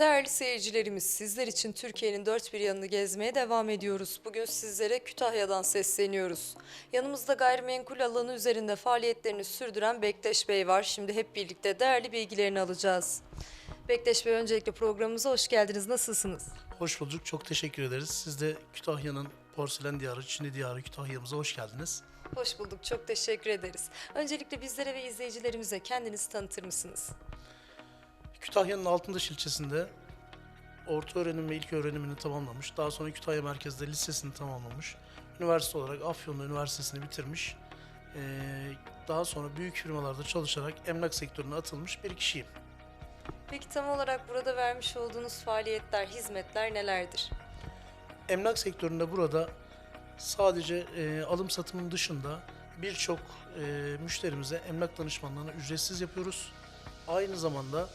Değerli seyircilerimiz, sizler için Türkiye'nin dört bir yanını gezmeye devam ediyoruz. Bugün sizlere Kütahya'dan sesleniyoruz. Yanımızda gayrimenkul alanı üzerinde faaliyetlerini sürdüren Bektaş Bey var. Şimdi hep birlikte değerli bilgilerini alacağız. Bektaş Bey öncelikle programımıza hoş geldiniz. Nasılsınız? Hoş bulduk. Çok teşekkür ederiz. Siz de Kütahya'nın porselen diyarı, Çinli diyarı Kütahya'mıza hoş geldiniz. Hoş bulduk. Çok teşekkür ederiz. Öncelikle bizlere ve izleyicilerimize kendinizi tanıtır mısınız? Kütahya'nın Altındaş ilçesinde orta öğrenim ve ilk öğrenimini tamamlamış. Daha sonra Kütahya merkezde lisesini tamamlamış. Üniversite olarak Afyon'da üniversitesini bitirmiş. Ee, daha sonra büyük firmalarda çalışarak emlak sektörüne atılmış bir kişiyim. Peki tam olarak burada vermiş olduğunuz faaliyetler, hizmetler nelerdir? Emlak sektöründe burada sadece e, alım satımın dışında birçok e, müşterimize emlak danışmanlığını ücretsiz yapıyoruz. Aynı zamanda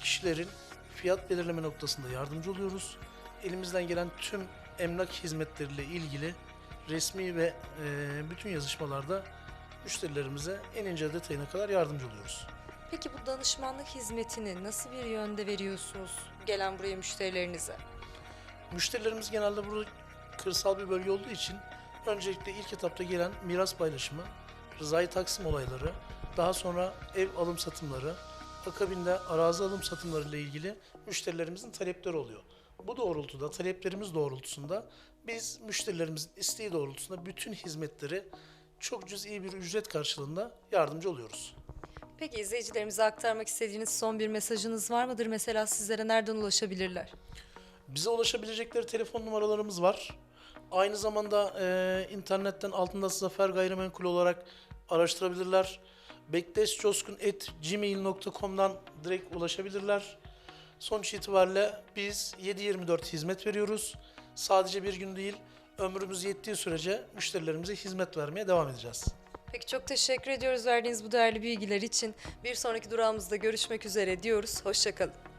kişilerin fiyat belirleme noktasında yardımcı oluyoruz. Elimizden gelen tüm emlak hizmetleriyle ilgili resmi ve e, bütün yazışmalarda müşterilerimize en ince detayına kadar yardımcı oluyoruz. Peki bu danışmanlık hizmetini nasıl bir yönde veriyorsunuz gelen buraya müşterilerinize? Müşterilerimiz genelde burada kırsal bir bölge olduğu için öncelikle ilk etapta gelen miras paylaşımı, rızayı taksim olayları, daha sonra ev alım satımları, akabinde arazi alım satımları ile ilgili müşterilerimizin talepleri oluyor. Bu doğrultuda, taleplerimiz doğrultusunda biz müşterilerimizin isteği doğrultusunda bütün hizmetleri çok cüz'i bir ücret karşılığında yardımcı oluyoruz. Peki izleyicilerimize aktarmak istediğiniz son bir mesajınız var mıdır? Mesela sizlere nereden ulaşabilirler? Bize ulaşabilecekleri telefon numaralarımız var. Aynı zamanda e, internetten altında zafer gayrimenkul olarak araştırabilirler. bektaşcoskun.gmail.com'dan direkt ulaşabilirler. Sonuç itibariyle biz 7-24 hizmet veriyoruz. Sadece bir gün değil, ömrümüz yettiği sürece müşterilerimize hizmet vermeye devam edeceğiz. Peki çok teşekkür ediyoruz verdiğiniz bu değerli bilgiler için. Bir sonraki durağımızda görüşmek üzere diyoruz. Hoşçakalın.